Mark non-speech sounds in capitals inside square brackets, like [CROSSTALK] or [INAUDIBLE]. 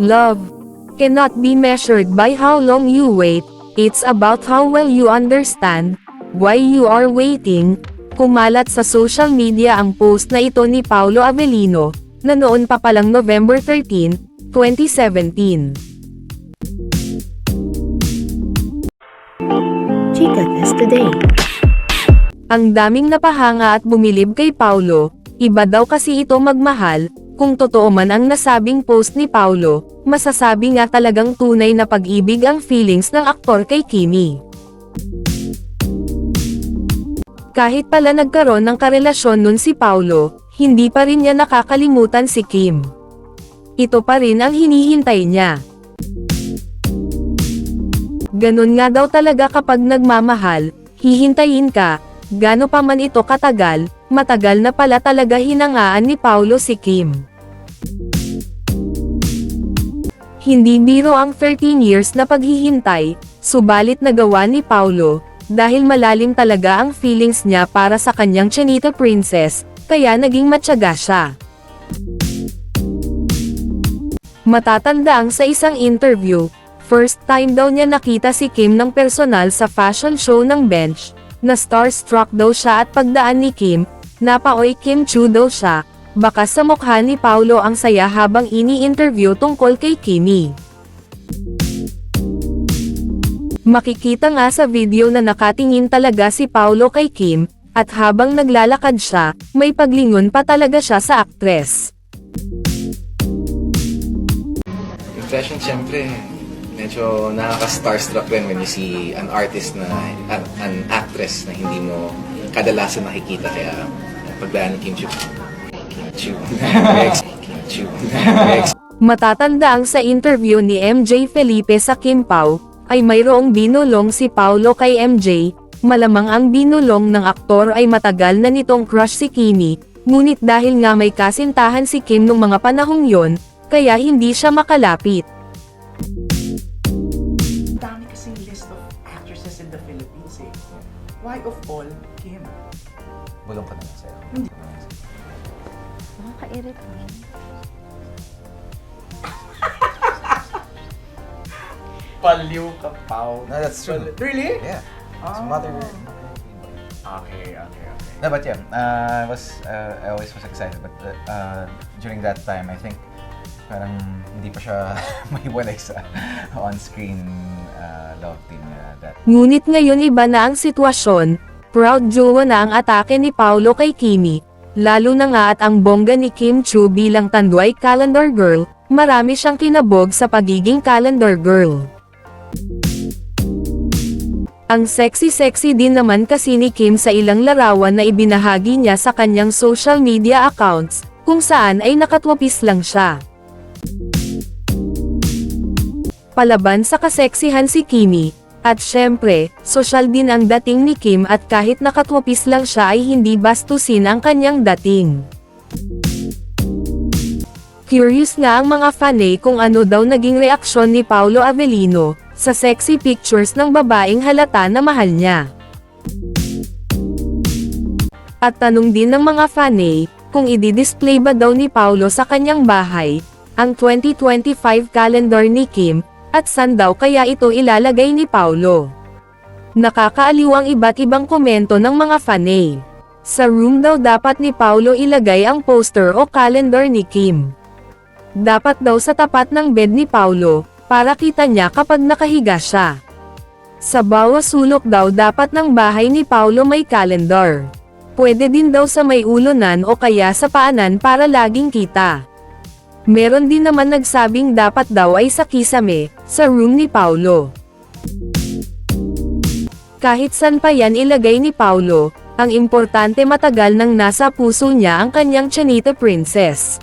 Love cannot be measured by how long you wait, it's about how well you understand why you are waiting. Kumalat sa social media ang post na ito ni Paulo Avellino, na noon pa palang November 13, 2017. Chica Test Today. Ang daming napahanga at bumilib kay Paulo, iba daw kasi ito magmahal, kung totoo man ang nasabing post ni Paulo, masasabi nga talagang tunay na pag-ibig ang feelings ng aktor kay Kimi. Kahit pala nagkaroon ng karelasyon nun si Paulo, hindi pa rin niya nakakalimutan si Kim. Ito pa rin ang hinihintay niya. Ganun nga daw talaga kapag nagmamahal, hihintayin ka, gano pa man ito katagal, matagal na pala talaga hinangaan ni Paulo si Kim. Hindi biro ang 13 years na paghihintay, subalit nagawa ni Paulo, dahil malalim talaga ang feelings niya para sa kanyang Chanita Princess, kaya naging matyaga siya. Matatanda ang sa isang interview, first time daw niya nakita si Kim ng personal sa fashion show ng bench, na starstruck daw siya at pagdaan ni Kim, napaoy Kim Chu daw siya, baka sa mukha ni Paulo ang saya habang ini-interview tungkol kay Kimi. Makikita nga sa video na nakatingin talaga si Paulo kay Kim, at habang naglalakad siya, may paglingon pa talaga siya sa aktres. Impression, syempre, medyo nakaka-starstruck rin when you see an artist na, an, an actress na hindi mo kadalasan nakikita. Kaya, pagdaan ni Kim Chu. Matatanda ang sa interview ni MJ Felipe sa Kim Pao, ay mayroong binulong si Paulo kay MJ, malamang ang binulong ng aktor ay matagal na nitong crush si Kimi, ngunit dahil nga may kasintahan si Kim nung mga panahong yon, kaya hindi siya makalapit. dami kasing list of actresses in the Philippines eh. Why of all, Kim? Bulong ka naman sa'yo. Nakaka-irritate. Paliw ka, Pao. No, that's true. Pal- Really? Yeah. It's Ah. mother. Okay, okay, okay. No, but yeah, uh, I was uh, I always was excited, but uh, uh, during that time, I think parang hindi pa siya [LAUGHS] maiwalay sa on-screen uh, love team na that. Ngunit ngayon iba na ang sitwasyon, proud jowa na ang atake ni Paulo kay Kimi, lalo na nga at ang bongga ni Kim Chu bilang tanduay calendar girl, marami siyang kinabog sa pagiging calendar girl. Ang sexy-sexy din naman kasi ni Kim sa ilang larawan na ibinahagi niya sa kanyang social media accounts, kung saan ay nakatwapis lang siya. Palaban sa kaseksihan si Kimi, at syempre, sosyal din ang dating ni Kim at kahit nakatwapis lang siya ay hindi bastusin ang kanyang dating. Curious nga ang mga fanay kung ano daw naging reaksyon ni Paulo Avellino, sa sexy pictures ng babaeng halata na mahal niya. At tanong din ng mga fanay, kung i-display ba daw ni Paulo sa kanyang bahay, ang 2025 calendar ni Kim, at saan daw kaya ito ilalagay ni Paulo. Nakakaaliw ang iba't ibang komento ng mga fanay. Sa room daw dapat ni Paulo ilagay ang poster o calendar ni Kim. Dapat daw sa tapat ng bed ni Paulo, para kita niya kapag nakahiga siya. Sa bawat sulok daw dapat ng bahay ni Paulo may calendar. Pwede din daw sa may ulunan o kaya sa paanan para laging kita. Meron din naman nagsabing dapat daw ay sa kisame, sa room ni Paulo. Kahit san pa yan ilagay ni Paulo, ang importante matagal nang nasa puso niya ang kanyang Chanita Princess.